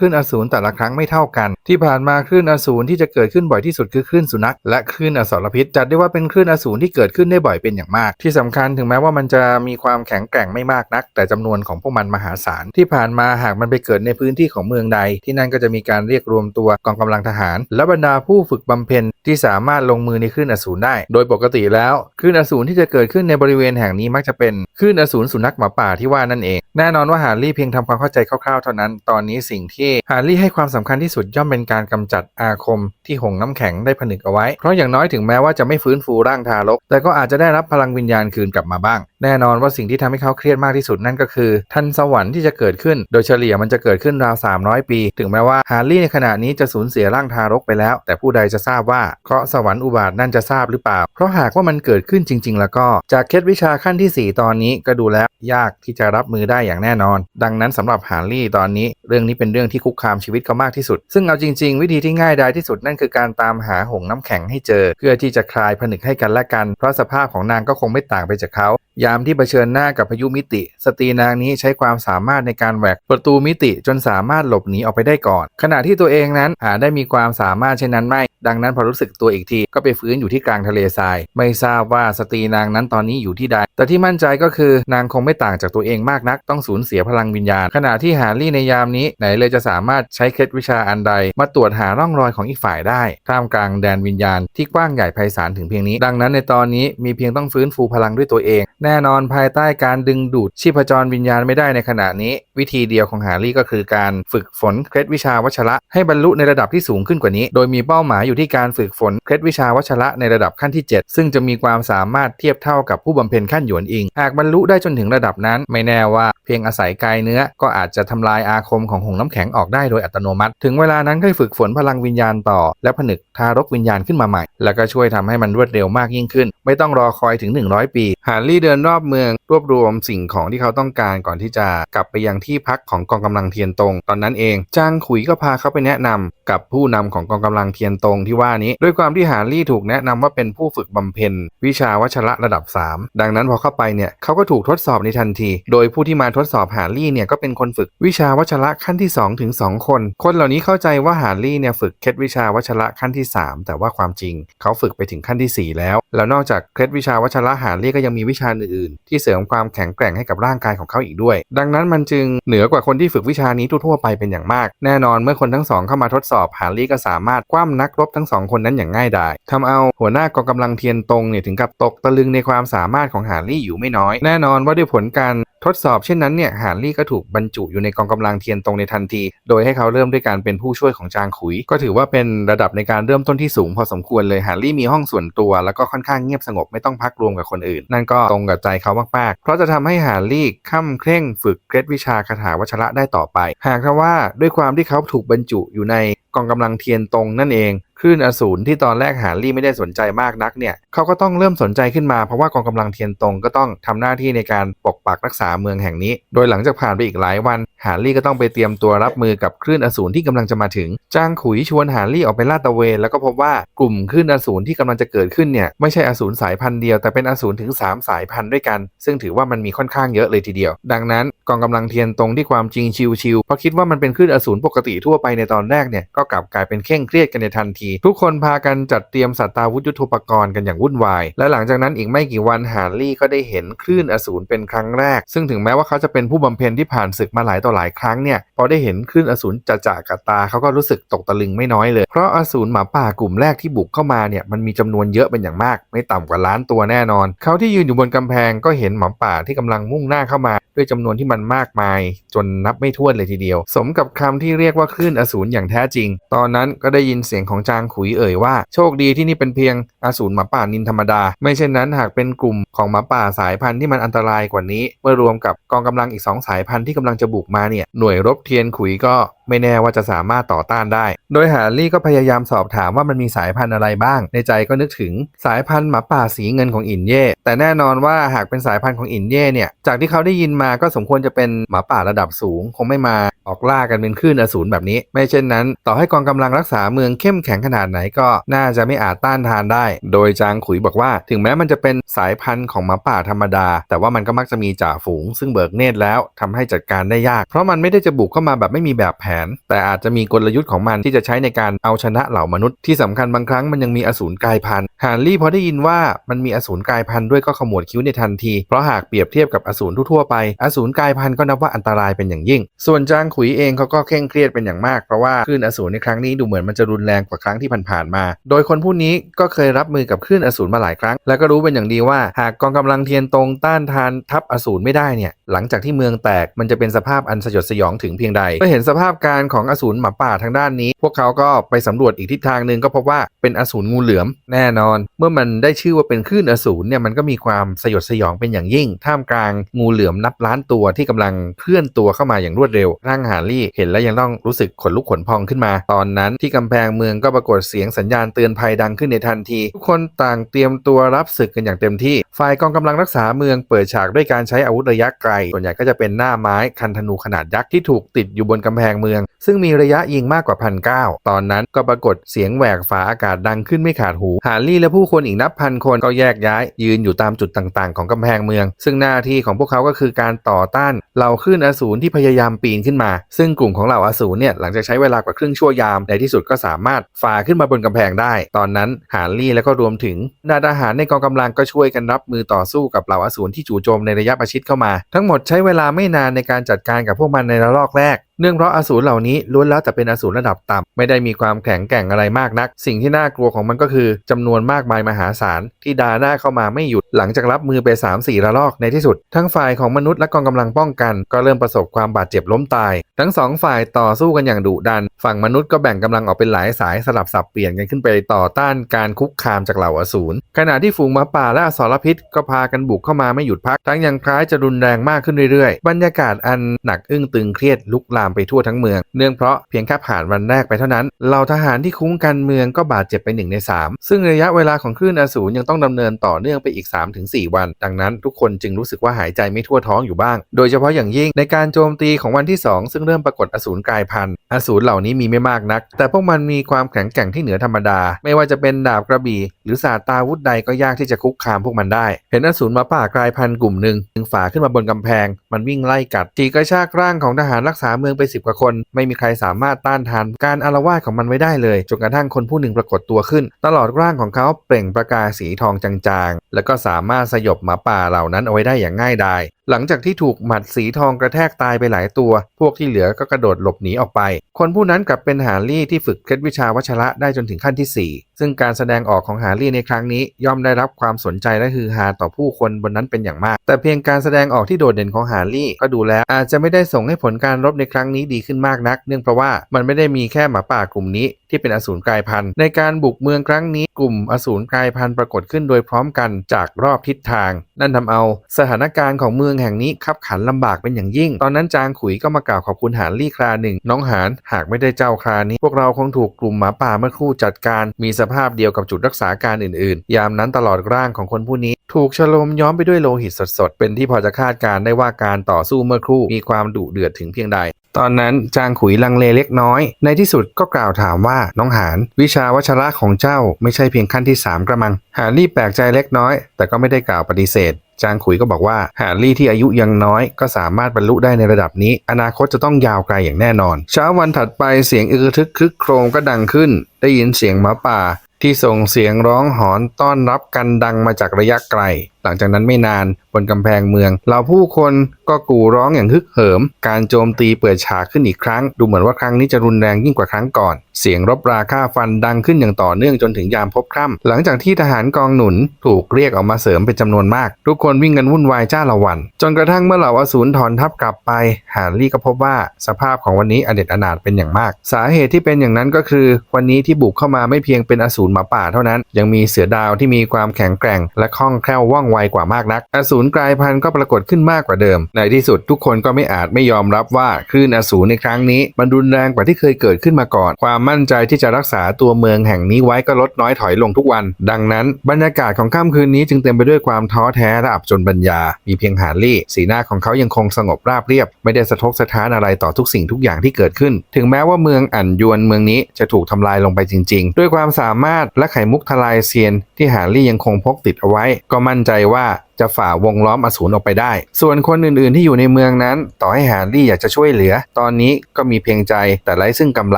ลื่นอสูรแต่ละครั้งไม่เท่ากัน ที่ผ่านมาคลื่นอสูรที่จะเกิดขึ้นบ่อยที่สุดคือคลื่นสุนัขและคลื่นอสรพิษ จัดได้ว่าเป็นคลื่นอสูรที่เกิดขึ้นได้บ่อยเป็นอย่างมาก ที่สำคัญถึงแม้ว่ามันจะมีความแข็งแกร่งไม่มากนัก แต่จำนวนของพวกมันมหาศาลที่ผ่านมาหากมันไปเกิดในพื้นที่ของเมืองใด ที่นั่นก็จะมีการเรียกรวมตัวกองกำลังทหาร และบรรดาผู้ฝึกบำเพ็ญที่สามารถลงมือในคลื่นอสูรได้ โดยปกติแล้วคลื่นอสูรที่จะเกิดขึ้นในบริเวณแห่งนี้มักจะเป็นคลื่นอสูรสุนัขหมาป่าที่ว่านั่นเอง แน่นอนว่าฮาร์รี่เพียงทำความเข้าใจคร่าวๆเท่านั้น ตอนนี้สิ่งที่ฮาร์รี่ให้ความสำคัญที่สุดย่อมเป็นการกำจัดอาคมที่หงน้ำแข็งได้ผนึกเอาไว้ เพราะอย่างน้อยถึงแม้ว่าจะไม่ฟื้นฟูร่างทารก แต่ก็อาจจะได้รับพลังวิญญาณคืนกลับมาบ้าง แน่นอนว่าสิ่งที่ทำให้เขาเครียดมากที่สุดนั่นก็คือทันสวรรค์ที่จะเกิดขึ้น โดยเฉลี่ยมันจะเกิดขึ้นราว 300 ปี ถึงแม้ว่าฮาร์รี่ในขณะนี้จะสูญเสียร่างทารกไปแล้ว แต่ผู้ใดจะทราบว่าเคราะสวรรค์อุบาทนั่นจะทราบหรือเปล่า เพราะหากว่ามันเกิดขึ้นจริง ๆ แล้วก็จากเคล็ดวิชาขั้นทีสี่ 4 ตอนนี้ก็ดูแล้วยากที่จะรับมือได้อย่างแน่นอน ดังนั้นสำหรับฮาร์รี่ตอนนี้ เรื่องนี้เป็นเรื่องที่คุกคามชีวิตเขามากที่สุด ซึ่งเอาจริง ๆ วิธีที่ง่ายดายที่สุดนั่นคือการตามหาหงน้ำแข็งให้เจอ เพื่อที่จะคลายผนึกให้กันและกัน เพราะสภาพของนางก็คงไม่ต่างไปจากเขา ยามที่เผชิญหน้ากับพายุมิติ สตรีนางนี้ใช้ความสามารถในการแหวกประตูมิติจนสามารถหลบหนีออกไปได้ก่อน ขณะที่ตัวเองนั้นหาได้มีความสามารถเช่นนั้นไม่ ดังนั้นพอรู้สึกตัวอีกทีก็ไปฟื้นอยู่ที่กลางทะเลทราย ไม่ทราบว่าสตรีนางนั้นตอนนี้อยู่ที่ใด แต่ที่มั่นใจก็คือนางคงไม่ต่างจากตัวเองมากนัก ต้องสูญเสียพลังวิญญาณ ขณะที่ฮาร์รี่ในยามนี้ไหนเลยจะสามารถใช้เคล็ดวิชาอันใด มาตรวจหาร่องรอยของอีกฝ่ายได้ท่ามกลางแดนวิญญาณที่กว้างใหญ่ไพศาลถึงเพียงนี้ ดังนั้นในตอนนี้มีเพียงต้องฟื้นฟูพลังด้วยตัวเองแน่นอนภายใต้การดึงดูดชีพจรวิญญาณไม่ได้ในขณะนี้ วิธีเดียวของฮาร์รี่ก็คือการฝึกฝนเคล็ดวิชาวัชระให้บรรลุในระดับที่สูงขึ้นกว่านี้ โดยมีเป้าหมายอยู่ที่การฝึกฝนเคล็ดวิชาวัชระในระดับขั้นที่ 7 ซึ่งจะมีความสามารถเทียบเท่ากับผู้บำเพ็ญขั้นหยวนอิง หากบรรลุได้จนถึงระดับนั้น ไม่แน่ว่าเพียงอาศัยกายเนื้อ ก็อาจจะทำลายอาคมของหงน้ำแข็งออกได้โดยอัตโนมัติ ถึงเวลานั้นก็ฝึกฝนพลังวิญญาณต่อ และผนึก ทารกวิญญาณขึ้นมาใหม่ แล้วก็ช่วยทำให้มันรวดเร็วมากยิ่งขึ้น ไม่ต้องรอคอยถึง 100 ปี ฮาร์รี่เดินรอบเมือง รวบรวมสิ่งของที่เขาต้องการก่อนที่จะกลับไปยังที่พักของกองกำลังเทียนตง ตอนนั้นเองจางขุยก็พาเขาไปแนะนำกับผู้นำของกองกำลังเทียนตงที่ว่านี้ ด้วยความที่ฮาร์รี่ถูกแนะนำว่าเป็นผู้ฝึกบำเพ็ญวิชาวัชระระดับ 3 ดังนั้นพอเข้าไปเนี่ยเขาก็ถูกทดสอบในทันที โดยผู้ที่มาทดสอบฮาร์รี่เนี่ยก็เป็นคนฝึกวิชาวัชระขั้นที่2ถึง2คน คนเหล่านี้เข้าใจว่าฮาร์รี่เนี่ยฝึกเคล็ดวิชาวัชระขั้นที่3 แต่ว่าความจริงเขาฝึกไปถึงขั้นที่ 4 แล้ว แล้วนอกจากเคล็ดวิชาวัชระฮาร์รี่ก็ยังมีวิชาอื่น ๆ ที่เสริมความแข็งแกร่งให้กับร่างกายของเขาอีกด้วย ดังนั้นมันจึงเหนือกว่าคนที่ฝึกวิชานี้ทั่วๆไปเป็นอย่างมาก แน่นอนเมื่อคนทั้งสองเข้ามาทดสอบฮาร์รี่ก็สามารถคว่ำนักรบทั้งสองคนนั้นอย่างง่ายดายทำเอาหัวหน้ากองกำลังเทียนตงเนี่ยถึงกับตกตะลึงในความสามารถของฮาร์รี่อยู่ไม่น้อย แน่นอนว่าด้วยผลการ ทดสอบเช่นนั้นเนี่ยฮาร์รี่ก็ถูกบรรจุอยู่ในกองกำลังเทียนตรงในทันที โดยให้เขาเริ่มด้วยการเป็นผู้ช่วยของจางขุย ก็ถือว่าเป็นระดับในการเริ่มต้นที่สูงพอสมควรเลยฮาร์รี่มีห้องส่วนตัว แล้วก็ค่อนข้างเงียบสงบไม่ต้องพักรวมกับคนอื่น นั่นก็ตรงกับใจเขามากๆ เพราะจะทำให้ฮาร์รี่ค่ำเคร่งฝึกเกรดวิชาคาถาวัชระได้ต่อไป หากว่าด้วยความที่เขาถูกบรรจุอยู่ใน องกำลังเทียนตงนั่นเองคลื่นอสูรที่ตอนแรกฮาร์รี่ไม่ได้สนใจมากนักเนี่ยเขาก็ต้องเริ่มสนใจขึ้นมาเพราะว่ากองกำลังเทียนตรงก็ต้องทำหน้าที่ในการปกปักรักษาเมืองแห่งนี้ โดยหลังจากผ่านไปอีกหลายวันฮาร์รี่ก็ต้องไปเตรียมตัวรับมือกับคลื่นอสูรที่กำลังจะมาถึง จางขุยชวนฮาร์รี่ออกไปลาดตระเวนแล้วก็พบว่ากลุ่มคลื่นอสูรที่กำลังจะเกิดขึ้นเนี่ยไม่ใช่อสูรสายพันธุ์เดียวแต่เป็นอสูรถึง 3 สายพันธุ์ด้วยกัน ซึ่งถือว่ามันมีค่อนข้างเยอะเลยทีเดียว ดังนั้นกองกำลังเทียนตรงที่ความจริงชิวๆเพราะคิดว่ามันเป็นคลื่นอสูรปกติทั่วไปในตอนแรกเนี่ยก็กลับกลายเป็นเคร่งเครียดกันในทันที ทุกคนพากันจัดเตรียมสัตาวุธยุทโธปกรณ์กันอย่างวุ่นวาย และหลังจากนั้นอีกไม่กี่วันฮาร์รี่ก็ได้เห็นคลื่นอสูรเป็นครั้งแรก ซึ่งถึงแม้ว่าเขาจะเป็นผู้บำเพ็ญที่ผ่านศึกมาหลายต่อหลายครั้งเนี่ยพอได้เห็นคลื่นอสูรจะจะกับตาเขาก็รู้สึกตกตะลึงไม่น้อยเลย เพราะอสูรหมาป่ากลุ่มแรกที่บุกเข้ามาเนี่ยมันมีจำนวนเยอะเป็นอย่างมาก ไม่ต่ำกว่าล้านตัวแน่นอน เขาที่ยืนอยู่บนกำแพงก็เห็นหมาป่าที่กำลังมุ่งหน้าเข้ามา ด้วยจำนวนที่มันมากมาย จนนับไม่ถ้วนเลยทีเดียว สมกับคำที่เรียกว่าคลื่นอสูรอย่างแท้จริงตอนนั้นก็ได้ยินเสียงของจางขุยเอ่ยว่า โชคดีที่นี่เป็นเพียงอสูรหมาป่านินธรรมดา ไม่เช่นนั้นหากเป็นกลุ่ม ของหมาป่าสายพันธุ์ที่มันอันตรายกว่านี้ เมื่อรวมกับกองกำลังอีกสองสายพันธุ์ที่กำลังจะบุกมาเนี่ยหน่วยรบเทียนขุยก็ไม่แน่ว่าจะสามารถต่อต้านได้ โดยฮาร์ลี่ก็พยายามสอบถามว่ามันมีสายพันธุ์อะไรบ้าง ในใจก็นึกถึงสายพันธุ์หมาป่าสีเงินของอินเย่ แต่แน่นอนว่าหากเป็นสายพันธุ์ของอินเย่เนี่ย จากที่เขาได้ยินมาก็สมควรจะเป็นหมาป่าระดับสูง คงไม่มาออกล่ากันเป็นคลื่นอสูรแบบนี้ ไม่เช่นนั้น ต่อให้กองกำลังรักษาเมืองเข้มแข็งขนาดไหนก็น่าจะไม่อาจต้านทานได้ โดยจางขุยบอกว่า ถึงแม้มันจะเป็นสายพันธุ์ของหมาป่าธรรมดา แต่ว่ามันก็มักจะมีจ่าฝูง ซึ่งเบิกเนตรแล้วทำให้จัดการได้ยาก เพราะมันไม่ได้จะบุกเข้ามาแบบไม่มีแบบแผน แต่อาจจะมีกลยุทธ์ของมันที่จะใช้ในการเอาชนะเหล่ามนุษย์ที่สำคัญบางครั้งมันยังมีอสูรกายพันธุ์ฮารลี่พอได้ยินว่ามันมีอสูรกายพันธุ์ด้วยก็ขมวดคิ้วในทันที เพราะหากเปรียบเทียบกับอสูรทั่วไป อสูรกายพันธุ์ก็นับว่าอันตรายเป็นอย่างยิ่ง ส่วนจางขุยเองเขาก็เคร่งเครียดเป็นอย่างมากเพราะว่าคลื่นอสูรในครั้งนี้ดูเหมือนมันจะรุนแรงกว่าครั้งที่ผ่านๆมา โดยคนผู้นี้ก็เคยรับมือกับคลื่นอสูรมาหลายครั้ง และก็รู้เป็นอย่างดีว่าหากกองกำลังเทียนตรงต้านทานทัพอสูรไม่ได้เนี่ยหลังจากที่เมืองแตกมันจะเป็นสภาพอันสยดสยองถึงเพียงใดเมื่อเห็นสภาพการของอสูรหมาป่าทางด้านนี้ พวกเขาก็ไปสำรวจอีกทิศทางหนึ่งก็พบว่าเป็นอสูรงูเหลือมแน่นอน เมื่อมันได้ชื่อว่าเป็นคลื่นอสูรเนี่ยมันก็มีความสยดสยองเป็นอย่างยิ่ง ท่ามกลางงูเหลือมนับล้านตัวที่กำลังเคลื่อนตัวเข้ามาอย่างรวดเร็ว ร่างฮาร์ลี่เห็นแล้วยังต้องรู้สึกขนลุกขนพองขึ้นมา ตอนนั้นที่กำแพงเมืองก็ปรากฏเสียงสัญญาณเตือนภัยดังขึ้นในทันที ทุกคนต่างเตรียมตัวรับศึกกันอย่างเต็มที่ฝ่ายกองกำลังรักษาเมืองเปิดฉากด้วยการใช้อาวุธระยะไกล ส่วนใหญ่ก็จะเป็นหน้าไม้คันธนูขนาดยักษ์ที่ถูกติดอยู่บนกำแพงเมือง ซึ่งมีระยะยิงมากกว่าพันเก้าตอนนั้นก็ปรากฏเสียงแหวกฝาอากาศดังขึ้นไม่ขาดหู ฮาร์ลี่และผู้คนอีกนับพันคนก็แยกย้าย ยืนอยู่ตามจุดต่างๆ ของกำแพงเมือง ซึ่งหน้าที่ของพวกเขาก็คือการต่อต้านเหล่าคลื่นอสูรที่พยายามปีนขึ้นมา ซึ่งกลุ่มของเหล่าอสูรเนี่ยหลังจากใช้เวลากว่าครึ่งชั่วยามในที่สุดก็สามารถฝ่าขึ้นมาบนกำแพงได้ ตอนนั้นฮาร์ลี่และก็รวมถึงนาดาหารในกองกำลังก็ช่วยกันรับมือต่อสู้กับเหล่าอสูรที่จู่โจมในระยะประชิดเข้ามา ทั้งหมดใช้เวลาไม่นานในการจัดการกับพวกมันในระลอกแรก เนื่องเพราะอสูรเหล่านี้ล้วนแล้วแต่เป็นอสูรระดับต่ำไม่ได้มีความแข็งแกร่งอะไรมากนัก สิ่งที่น่ากลัวของมันก็คือจำนวนมากมายมหาศาลที่ดาหน้าเข้ามาไม่หยุดหลังจากรับมือไป 3-4 ระลอกในที่สุด ทั้งฝ่ายของมนุษย์และกองกำลังป้องกัน ก็เริ่มประสบความบาดเจ็บล้มตาย ทั้งสองฝ่ายต่อสู้กันอย่างดุดัน ฝั่งมนุษย์ก็แบ่งกำลังออกเป็นหลายสายสลับสับเปลี่ยนกันขึ้นไปต่อต้านการคุกคามจากเหล่าอสูรขณะที่ฝูงหมาป่าและอสรพิษก็พากันบุกเข้ามาไม่หยุดพัก ทั้งยังคล้ายจะรุนแรงมากขึ้นเรื่อยๆ บรรยากาศอันหนักอึ้งตึงเครียดลุกลามไปทั่วทั้งเมือง เนื่องเพราะเพียงแค่ผ่านวันแรกไปเท่านั้นเหล่าทหารที่คุ้มกันเมืองก็บาดเจ็บไปหนึ่งใน 3 ซึ่งระยะเวลาของคลื่นอสูรยังต้องดำเนินต่อเนื่องไปอีก 3-4 วัน ดังนั้นทุกคนจึงรู้สึกว่าหายใจไม่ทั่วท้องอยู่บ้าง โดยเฉพาะอย่างยิ่งในการโจมตีของวันที่ 2 ซึ่งเริ่มปรากฏอสูรกายพันธุ์อสูรเหล่านี้มีไม่มากนัก แต่พวกมันมีความแข็งแกร่งที่เหนือธรรมดา ไม่ว่าจะเป็นดาบกระบี่ หรือศาสตราวุธใดก็ยากที่จะคุกคามพวกมันได้ เห็นอสูรมาป่ากลายพันธุ์กลุ่มหนึ่งจึงฝ่าขึ้นมาบนกำแพง มันวิ่งไล่กัดจีกระชากร่างของทหารรักษาเมืองไปสิบกว่าคน ไม่มีใครสามารถต้านทานการอารวาสของมันไว้ได้เลยจนกระทั่งคนผู้หนึ่งปรากฏตัวขึ้น ตลอดร่างของเขาเปล่งประกายสีทองจางๆ แล้วก็สามารถสยบหมาป่าเหล่านั้นเอาไว้ได้อย่างง่ายดายหลังจากที่ถูกหมัดสีทองกระแทกตายไปหลายตัว พวกที่เหลือก็กระโดดหลบหนีออกไป คนผู้นั้นกลับเป็นหารี่ที่ฝึกเคล็ดวิชาวัชระได้จนถึงขั้นที่ 4 ซึ่งการแสดงออกของฮารี่ในครั้งนี้ย่อมได้รับความสนใจและฮือฮาต่อผู้คนบนนั้นเป็นอย่างมาก แต่เพียงการแสดงออกที่โดดเด่นของฮารี่ก็ดูแล้ว อาจจะไม่ได้ส่งให้ผลการรบในครั้งนี้ดีขึ้นมากนัก เนื่องเพราะว่ามันไม่ได้มีแค่หมาป่ากลุ่มนี้ ที่เป็นอสูรกลายพันธุ์ในการบุกเมืองครั้งนี้กลุ่มอสูรกลายพันธุ์ปรากฏขึ้นโดยพร้อมกันจากรอบทิศทาง นั่นทำเอาสถานการณ์ของเมืองแห่งนี้ขับขันลำบากเป็นอย่างยิ่ง ตอนนั้นจางขุยก็มากล่าวขอบคุณหานลี่คราหนึ่งน้องหานหากไม่ได้เจ้าครานี้ พวกเราคงถูกกลุ่มหมาป่าเมื่อครู่จัดการ มีสภาพเดียวกับจุดรักษาการอื่นๆ ยามนั้นตลอดร่างของคนผู้นี้ ถูกฉลมย้อมไปด้วยโลหิตสดๆ เป็นที่พอจะคาดการได้ว่าการต่อสู้เมื่อครู่มีความดุเดือดถึงเพียงใด ตอนนั้นจางขุยลังเลเล็กน้อย ในที่สุดก็กล่าวถามว่าน้องหาน วิชาวัชระของเจ้าไม่ใช่เพียงขั้นที่ 3 กระมัง หานรีบแปลกใจเล็กน้อย แต่ก็ไม่ได้กล่าวปฏิเสธจางขุยก็บอกว่าหานลี่ที่อายุยังน้อยก็สามารถบรรลุได้ในระดับนี้ อนาคตจะต้องยาวไกลอย่างแน่นอน เช้าวันถัดไปเสียงอึกทึกครึกโครมก็ดังขึ้น ได้ยินเสียงหมาป่า ที่ส่งเสียงร้องหอนต้อนรับกันดังมาจากระยะไกลหลังจากนั้นไม่นานบนกำแพงเมืองเหล่าผู้คนก็กู่ร้องอย่างฮึกเหิม การโจมตีเปิดฉากขึ้นอีกครั้ง ดูเหมือนว่าครั้งนี้จะรุนแรงยิ่งกว่าครั้งก่อน เสียงรบราฆ่าฟันดังขึ้นอย่างต่อเนื่องจนถึงยามพบค่ำหลังจากที่ทหารกองหนุนถูกเรียกออกมาเสริมเป็นจำนวนมาก ทุกคนวิ่งกันวุ่นวายจ้าละวัน จนกระทั่งเมื่อเหล่าอสูรถอนทัพกลับไป ฮาร์ลี่ก็พบว่าสภาพของวันนี้อเด็ดอนาถเป็นอย่างมาก สาเหตุที่เป็นอย่างนั้นก็คือ วันนี้ที่บุกเข้ามาไม่เพียงเป็นอสูรหมาป่าเท่านั้น ยังมีเสือดาวที่มีความแข็งแกร่ง และคล่องแคล่วว่องไวกว่ามากนัก อสูรกลายพันธุ์ก็ปรากฏขึ้นมากกว่าเดิม ในที่สุดทุกคนก็ไม่อาจไม่ยอมรับว่าคลื่นอสูรในครั้งนี้ มันรุนแรงกว่าที่เคยเกิดขึ้นมาก่อน ความมั่นใจที่จะรักษาตัวเมืองแห่งนี้ไว้ก็ลดน้อยถอยลงทุกวัน ดังนั้น บรรยากาศของค่ำคืนนี้จึงเต็มไปด้วยความท้อแท้และอับจนบรรยา มีเพียงฮาร์ลี่ สีหน้าของเขายังคงสงบราบเรียบ ไม่ได้สะทกสะท้านอะไรต่อทุกสิ่งทุกอย่างที่เกิดขึ้น ถึงแม้ว่าเมืองอั่นยวนเมืองนี้จะถูกทำลายลงไปจริง ๆ ด้วยความสามารถและไขมุกทลายเซียน ที่ฮาร์ลี่ยังคงพกติดเอาไว้ ก็มั่นใจว่า จะฝ่าวงล้อมอสูรออกไปได้ ส่วนคนอื่นๆที่อยู่ในเมืองนั้น ต่อให้ฮาร์ลี่อยากจะช่วยเหลือ ตอนนี้ก็มีเพียงใจแต่ไร้ซึ่งกำ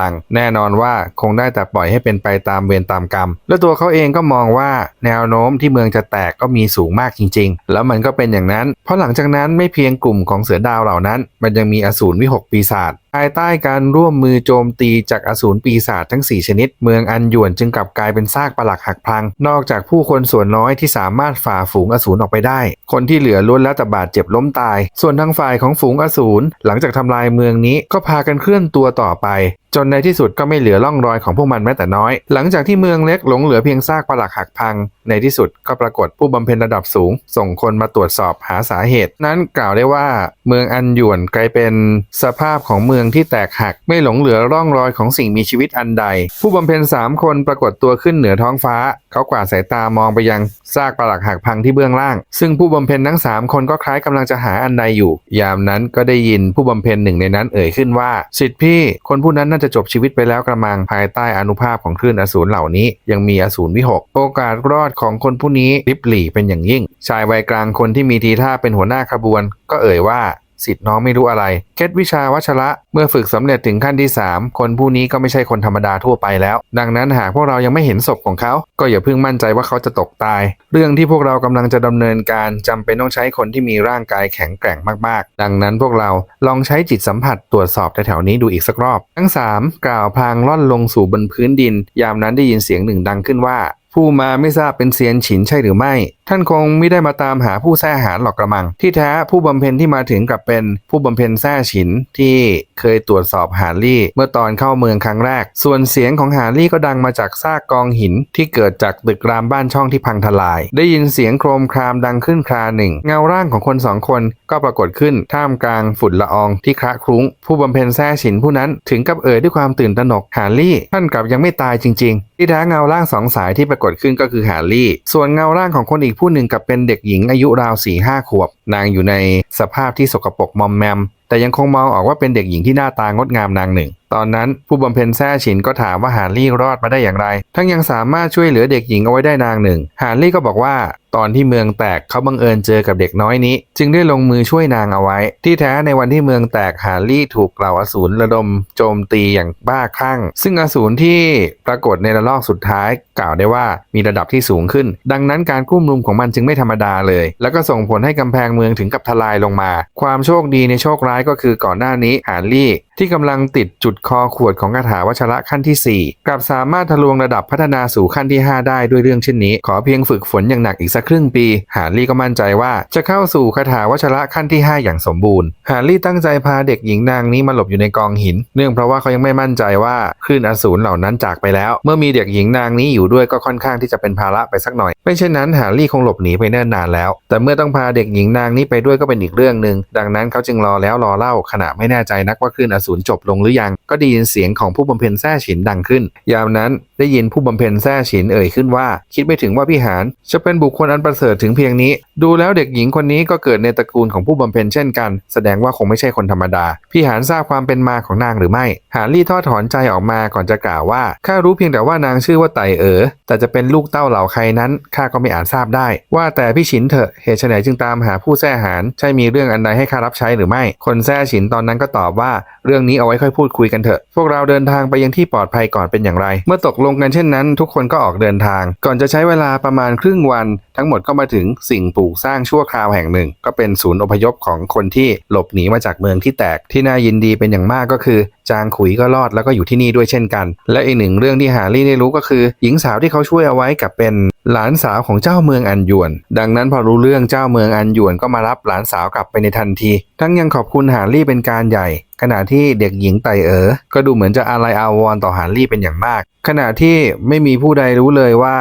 ลัง แน่นอนว่าคงได้แต่ปล่อยให้เป็นไปตามเวรตามกรรม และตัวเขาเองก็มองว่าแนวโน้มที่เมืองจะแตกก็มีสูงมากจริง ๆ แล้วมันก็เป็นอย่างนั้น เพราะหลังจากนั้นไม่เพียงกลุ่มของเสือดาวเหล่านั้น มันยังมีอสูรวิหกปีศาจภายใต้การร่วมมือโจมตีจากอสูรปีศาจทั้ง 4 ชนิด เมืองอันหยวนจึงกลับกลายเป็นซากปลักหักพัง นอกจากผู้คนส่วนน้อยที่สามารถฝ่าฝูงอสูรออกไปได้คนที่เหลือล้วนแล้วแต่บาดเจ็บล้มตาย ส่วนทางฝ่ายของฝูงอสูรหลังจากทำลายเมืองนี้ก็พากันเคลื่อนตัวต่อไป จนในที่สุดก็ไม่เหลือร่องรอยของพวกมันแม้แต่น้อย หลังจากที่เมืองเล็กหลงเหลือเพียงซากปลักหักพัง ในที่สุดก็ปรากฏผู้บำเพ็ญระดับสูง ส่งคนมาตรวจสอบหาสาเหตุ นั้นกล่าวได้ว่า เมืองอันหยวนกลายเป็นสภาพของเมืองที่แตกหัก ไม่หลงเหลือร่องรอยของสิ่งมีชีวิตอันใด ผู้บำเพ็ญสามคนปรากฏตัวขึ้นเหนือท้องฟ้า เขากวาดสายตามองไปยังซากปลักหักพังที่เบื้องล่าง ซึ่งผู้บำเพ็ญทั้งสามคนก็คล้ายกำลังจะหาอันใดอยู่ ยามนั้นก็ได้ยินผู้บำเพ็ญหนึ่งในนั้นเอ่ยขึ้นว่าสิทธิพี่คนผู้นั้นน่าจะจบชีวิตไปแล้วกระมังภายใต้อานุภาพของคลื่นอสูรเหล่านี้ ยังมีอสูรวิหก โอกาสรอดของคนผู้นี้ริบหลี่เป็นอย่างยิ่ง ชายวัยกลางคนที่มีทีท่าเป็นหัวหน้าขบวน ก็เอ่ยว่า สิทธิ์น้องไม่รู้อะไร เคล็ดวิชาวัชระ เมื่อฝึกสำเร็จถึงขั้นที่ 3 คนผู้นี้ก็ไม่ใช่คนธรรมดาทั่วไปแล้ว ดังนั้นหากพวกเรายังไม่เห็นศพของเขา ก็อย่าเพิ่งมั่นใจว่าเขาจะตกตาย เรื่องที่พวกเรากำลังจะดำเนินการจำเป็นต้องใช้คนที่มีร่างกายแข็งแกร่งมากๆ ดังนั้นพวกเราลองใช้จิตสัมผัสตรวจสอบแถวๆนี้ดูอีกสักรอบ ทั้ง 3 กล่าวพลางล่อนลงสู่บนพื้นดิน ยามนั้นได้ยินเสียงหนึ่งดังขึ้นว่า ผู้มาไม่ทราบเป็นเซียนฉินใช่หรือไม่ ท่านคงไม่ได้มาตามหาผู้แท้หารหรอกกระมัง ที่แท้ผู้บำเพ็ญที่มาถึงกลับเป็นผู้บำเพ็ญแท้ฉินที่เคยตรวจสอบหารี่เมื่อตอนเข้าเมืองครั้งแรก ส่วนเสียงของหารี่ก็ดังมาจากซากกองหินที่เกิดจากตึกรามบ้านช่องที่พังทลาย ได้ยินเสียงโครมครามดังขึ้นคราหนึ่ง เงาร่างของคนสองคนก็ปรากฏขึ้นท่ามกลางฝุ่นละอองที่คระคลุ้ง ผู้บำเพ็ญแท้ฉินผู้นั้นถึงกับเอ่ยด้วยความตื่นตระหนกหารี่ท่านกลับยังไม่ตายจริง ๆ ที่แท้เงาร่างสองสายที่ปรากฏขึ้นก็คือแฮร์รี่ ส่วนเงาร่างของคนอีกผู้หนึ่งกับเป็นเด็กหญิงอายุราว4ี่ห้าขวบ นางอยู่ในสภาพที่สกปรกมอมแมม แต่ยังคงมองออกว่าเป็นเด็กหญิงที่หน้าตางดงามนางหนึ่ง ตอนนั้นผู้บำเพ็ญแท้ฉินก็ถามว่าหารี่รอดมาได้อย่างไร ทั้งยังสามารถช่วยเหลือเด็กหญิงเอาไว้ได้นางหนึ่ง หารี่ก็บอกว่า ตอนที่เมืองแตกเขาบังเอิญเจอกับเด็กน้อยนี้ จึงได้ลงมือช่วยนางเอาไว้ ที่แท้ในวันที่เมืองแตกหารี่ถูกเหล่าอสูรระดมโจมตีอย่างบ้าคลั่ง ซึ่งอสูรที่ปรากฏในระลอกสุดท้าย กล่าวได้ว่ามีระดับที่สูงขึ้น ดังนั้นการกุ้มลุมของมันจึงไม่ธรรมดาเลย แล้วก็ส่งผลให้กำแพงเมืองถึงกับทลายลงมา ความโชคดีในโชคร้ายก็คือก่อนหน้านี้หารี่ที่กำลังติดจุดคอขวดของคาถาวัชระขั้นที่ 4 กลับสามารถทะลวงระดับพัฒนาสู่ขั้นที่ 5 ได้ด้วยเรื่องเช่นนี้ ขอเพียงฝึกฝนอย่างหนักอีกสักครึ่งปี หารี่ก็มั่นใจว่าจะเข้าสู่คาถาวัชระขั้นที่ 5 อย่างสมบูรณ์ หารี่ตั้งใจพาเด็กหญิงนางนี้มาหลบอยู่ในกองหิน เนื่องเพราะว่าเขายังไม่มั่นใจว่าคลื่นอสูรเหล่านั้นจากไปแล้ว เมื่อมีเด็กหญิงนางนี้อยู่ด้วยก็ค่อนข้างที่จะเป็นภาระไปสักหน่อย ไม่เช่นนั้นหารี่คงหลบหนีไปเนิ่นนานแล้ว แต่เมื่อต้องพาเด็กหญิงนางนี้ไปด้วยก็เป็นอีกเรื่องหนึ่งดังนั้นเขาจึงรอแล้วรอเล่าขณะไม่แน่ใจนักว่าคลื่นอสูรจบลงหรือยัง ก็ได้ยินเสียงของผู้บำเพ็ญแท้ฉินดังขึ้น ยามนั้น ได้ยินผู้บำเพ็ญแท้ฉินเอ่ยขึ้นว่า คิดไม่ถึงว่าพี่หานจะเป็นบุคคลอันประเสริฐถึงเพียงนี้ ดูแล้วเด็กหญิงคนนี้ก็เกิดในตระกูลของผู้บำเพ็ญเช่นกัน แสดงว่าคงไม่ใช่คนธรรมดา พี่หานทราบความเป็นมาของนางหรือไม่ หานลี่ทอดถอนใจออกมาก่อนจะกล่าวว่าข้ารู้เพียงแต่ว่านางชื่อว่าไตเอ๋อแต่จะเป็นลูกเต้าเหล่าใครนั้นข้าก็ไม่อาจทราบได้ ว่าแต่พี่ฉินเถอะเหตุไฉนจึงตามหาผู้แท้หารใช่มีเรื่องอันใดให้ข้ารับใช้หรือไม่ คนแท้ฉินตอนนั้นก็ตอบว่า เรื่องนี้เอาไว้ค่อยพูดคุยกันเถอะ พวกเราเดินทางไปยังที่ปลอดภัยก่อนเป็นอย่างไร เมื่อตกลงกันเช่นนั้น ทุกคนก็ออกเดินทาง ก่อนจะใช้เวลาประมาณครึ่งวัน ทั้งหมดก็มาถึงสิ่งปลูกสร้างชั่วคราวแห่งหนึ่ง ก็เป็นศูนย์อพยพของคนที่หลบหนีมาจากเมืองที่แตกที่น่ายินดีเป็นอย่างมากก็คือจางขุยก็รอดแล้วก็อยู่ที่นี่ด้วยเช่นกัน และอีกหนึ่งเรื่องที่หารี่ได้รู้ก็คือ หญิงสาวที่เขาช่วยเอาไว้กับเป็นหลานสาวของเจ้าเมืองอันหยวน ดังนั้นพอรู้เรื่องเจ้าเมืองอันหยวนก็มารับหลานสาวกลับไปในทันที ทั้งยังขอบคุณหารี่เป็นการใหญ่ ขณะที่เด็กหญิงไตเอ๋อก็ดูเหมือนจะอาลัยอาวรต่อหารี่เป็นอย่างมาก ขณะที่ไม่มีผู้ใดรู้เลยว่า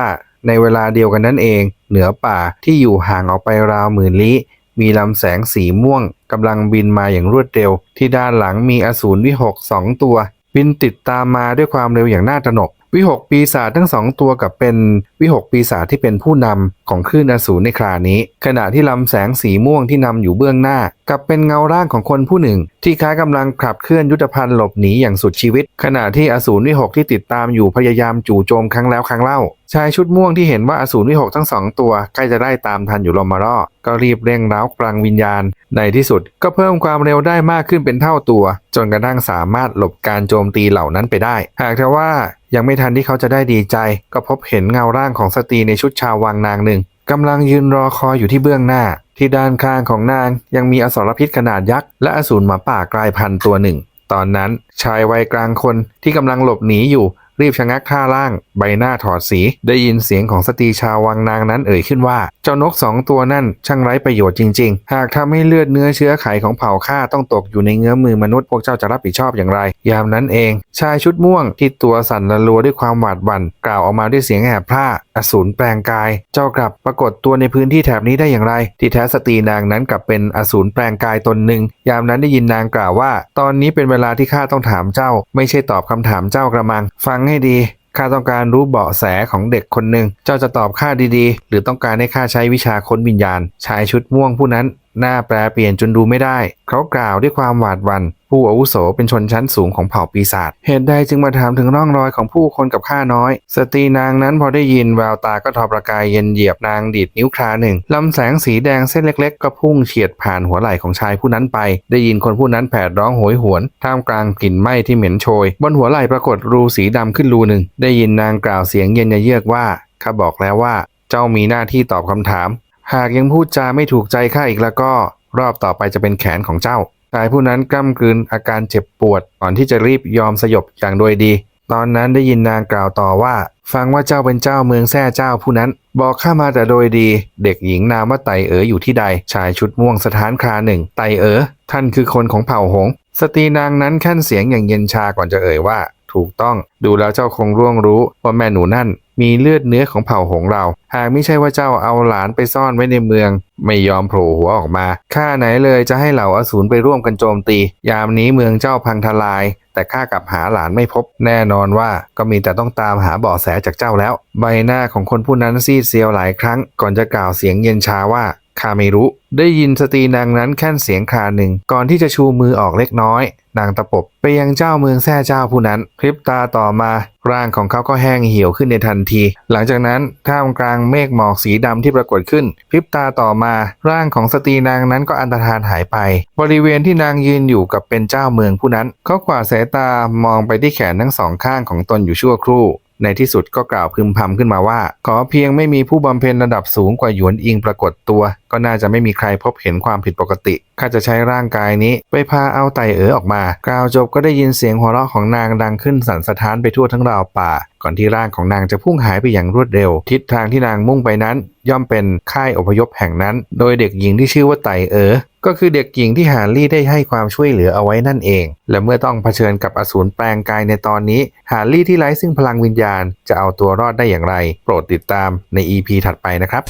ในเวลาเดียวกันนั่นเอง เหนือป่าที่อยู่ห่างออกไปราวหมื่นลี้มีลำแสงสีม่วง กำลังบินมาอย่างรวดเร็ว ที่ด้านหลังมีอสูรวิหกสองตัว บินติดตามมาด้วยความเร็วอย่างน่าตระหนก วิหกปีศาจทั้งสองตัวกับเป็นวิหกปีศาจที่เป็นผู้นำของคลื่นอสูรในครานี้ ขณะที่ลำแสงสีม่วงที่นำอยู่เบื้องหน้า กับเป็นเงาร่างของคนผู้หนึ่ง ที่คล้ายกำลังขับเคลื่อนยุทธภัณฑ์หลบหนีอย่างสุดชีวิต ขณะที่อสูรวิหกที่ติดตามอยู่พยายามจู่โจมครั้งแล้วครั้งเล่าชายชุดม่วงที่เห็นว่าอสูรวิหกทั้งสองตัวใกล้จะได้ตามทันอยู่ลมมารอก็รีบเร่งร้ากลางวิญญาณ ในที่สุดก็เพิ่มความเร็วได้มากขึ้นเป็นเท่าตัว จนกระทั่งสามารถหลบการโจมตีเหล่านั้นไปได้ หากแต่ว่า ยังไม่ทันที่เขาจะได้ดีใจ ก็พบเห็นเงาร่างของสตรีในชุดชาววังนางหนึ่งกำลังยืนรอคอยอยู่ที่เบื้องหน้า ที่ด้านข้างของนางยังมีอสรพิษขนาดยักษ์และอสูรหมาป่ากลายพันธุ์ตัวหนึ่ง ตอนนั้นชายวัยกลางคนที่กำลังหลบหนีอยู่ รีบชะงักท่าล่าง ใบหน้าถอดสี ได้ยินเสียงของสตรีชาววังนางนั้นเอ่ยขึ้นว่า เจ้านกสองตัวนั่นช่างไร้ประโยชน์จริง ๆ หากทำให้เลือดเนื้อเชื้อไขของเผ่าข้าต้องตกอยู่ในเงื้อมือมนุษย์พวกเจ้าจะรับผิดชอบอย่างไร ยามนั้นเอง ชายชุดม่วงที่ตัวสั่นระรัวด้วยความหวาดหวั่น กล่าวออกมาด้วยเสียงแหบพร่าอสูรแปลงกาย เจ้ากลับปรากฏตัวในพื้นที่แถบนี้ได้อย่างไร ที่แท้สตรีนางนั้นกลับเป็นอสูรแปลงกายตนหนึ่ง ยามนั้นได้ยินนางกล่าวว่า ตอนนี้เป็นเวลาที่ข้าต้องถามเจ้า ไม่ใช่ตอบคำถามเจ้ากระมัง ฟังให้ดีข้าต้องการรู้เบาะแสของเด็กคนหนึ่ง เจ้าจะตอบข้าดีๆ หรือต้องการให้ข้าใช้วิชาค้นวิญญาณ ชายชุดม่วงผู้นั้น หน้าแปลเปลี่ยนจนดูไม่ได้ เขากล่าวด้วยความหวาดหวัน่น ผู้อาวุโสเป็นชนชั้นสูงของเผ่าปีศาจ เหตุใดจึงมาถามถึงร่องรอยของผู้คนกับข้าน้อย สตรีนางนั้นพอได้ยินแววตาก็ทอประกายเย็นเหยียบนางดีดนิ้วคราหนึ่งลำแสงสีแดงเส้นเล็ก ๆ ก็พุ่งเฉียดผ่านหัวไหล่ของชายผู้นั้นไป ได้ยินคนผู้นั้นแผดร้องโหยหวน ท่ามกลางกลิ่นไหม้ที่เหม็นโชย บนหัวไหล่ปรากฏรูสีดำขึ้นรูหนึ่ง ได้ยินนางกล่าวเสียงเย็นเยือกว่าข้าบอกแล้วว่า เจ้ามีหน้าที่ตอบคำถาม หากยังพูดจาไม่ถูกใจข้าอีกแล้วก็ รอบต่อไปจะเป็นแขนของเจ้า ชายผู้นั้นกล้ำกลืนอาการเจ็บปวดก่อนที่จะรีบยอมสยบอย่างโดยดี ตอนนั้นได้ยินนางกล่าวต่อว่า ฟังว่าเจ้าเป็นเจ้าเมืองแท่เจ้าผู้นั้น บอกข้ามาแต่โดยดี เด็กหญิงนามว่าไตเอ๋ออยู่ที่ใด ชายชุดม่วงสถานคราหนึ่ง ไตเอ๋อท่านคือคนของเผ่าหง สตรีนางนั้นขั้นเสียงอย่างเย็นชาก่อนจะเอ่ยว่า ถูกต้องดูแล้วเจ้าคงร่วงรู้ว่าแม่หนูนั่น มีเลือดเนื้อของเผ่าหงเรา หากไม่ใช่ว่าเจ้าเอาหลานไปซ่อนไว้ในเมือง ไม่ยอมโผล่หัวออกมาข้าไหนเลยจะให้เหล่าอสูรไปร่วมกันโจมตี ยามนี้เมืองเจ้าพังทลาย แต่ข้ากลับหาหลานไม่พบ แน่นอนว่าก็มีแต่ต้องตามหาเบาะแสจากเจ้าแล้ว ใบหน้าของคนผู้นั้นซีดเซียวหลายครั้ง ก่อนจะกล่าวเสียงเย็นชาว่า ข้าไม่รู้ได้ยินสตรีนางนั้นแค่นเสียงคราหนึ่ง ก่อนที่จะชูมือออกเล็กน้อย นางตะปบไปยังเจ้าเมืองแท่เจ้าผู้นั้น พริบตาต่อมาร่างของเขาก็แห้งเหี่ยวขึ้นในทันที หลังจากนั้นท่ามกลางเมฆหมอกสีดำที่ปรากฏขึ้น พริบตาต่อมา ร่างของสตรีนางนั้นก็อันตรธานหายไป บริเวณที่นางยืนอยู่กับเป็นเจ้าเมืองผู้นั้น เขากวาสายตามองไปที่แขนทั้งสองข้างของตนอยู่ชั่วครู่ ในที่สุดก็กล่าวพึมพำขึ้นมาว่า ขอเพียงไม่มีผู้บำเพ็ญระดับสูงกว่าหยวนอิงปรากฏตัว ก็น่าจะไม่มีใครพบเห็นความผิดปกติข้าจะใช้ร่างกายนี้ ไปพาเอาไตเอ๋อออกมา กล่าวจบก็ได้ยินเสียงหัวเราะของนางดังขึ้นสั่นสะท้านไปทั่วทั้งราวป่า ก่อนที่ร่างของนางจะพุ่งหายไปอย่างรวดเร็ว ทิศทางที่นางมุ่งไปนั้น ย่อมเป็นค่ายอพยพแห่งนั้น โดยเด็กหญิงที่ชื่อว่าไตเอ๋อ ก็คือเด็กหญิงที่ฮาลี่ได้ให้ความช่วยเหลือเอาไว้นั่นเอง และเมื่อต้องเผชิญกับอสูรแปลงกายในตอนนี้ ฮาลี่ที่ไร้ซึ่งพลังวิญญาณ จะเอาตัวรอดได้อย่างไร โปรดติดตามใน EP ถัดไปนะครับ